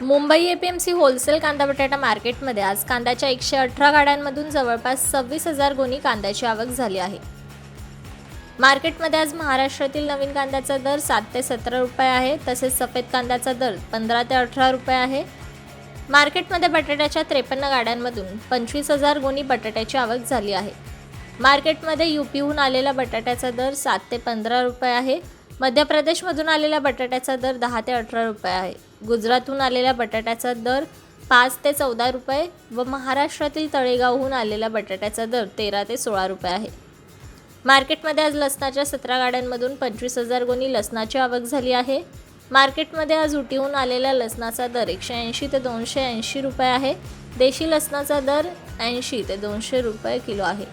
Mumbai APMC wholesale कांदा बटाटा मार्केटमध्ये आज कांद्याच्या एकशे अठरा गाड्यांमधून जवळपास सव्वीस हजार गोणी कांद्याची आवक झाली आहे. मार्केटमध्ये आज महाराष्ट्रातील नवीन कांद्याचा दर सात ते सतरा रुपये आहे तसेच सफेद कांद्याचा दर पंधरा ते अठरा रुपये आहे. मार्केटमध्ये बटाट्याच्या त्रेपन्न गाड्यांमधून पंचवीस हजार गोणी बटाट्याची आवक झाली आहे. मार्केटमध्ये यूपीहून आलेला बटाट्याचा दर सात ते पंधरा रुपये आहे. मध्य प्रदेशमधून आलेल्या बटाट्याचा दर दहा ते अठरा रुपये आहे. गुजरातहून आलेल्या बटाट्याचा दर पाच ते चौदा रुपये व महाराष्ट्रातील तळेगावहून आलेल्या बटाट्याचा दर तेरा ते सोळा रुपये आहे. मार्केटमध्ये आज लसणाच्या सतरा गाड्यांमधून पंचवीस हजार गोणी लसणाची आवक झाली आहे. मार्केटमध्ये आज उटीहून आलेल्या लसणाचा दर एकशे ऐंशी ते दोनशे ऐंशी रुपये आहे. देशी लसणाचा दर ऐंशी ते दोनशे रुपये किलो आहे.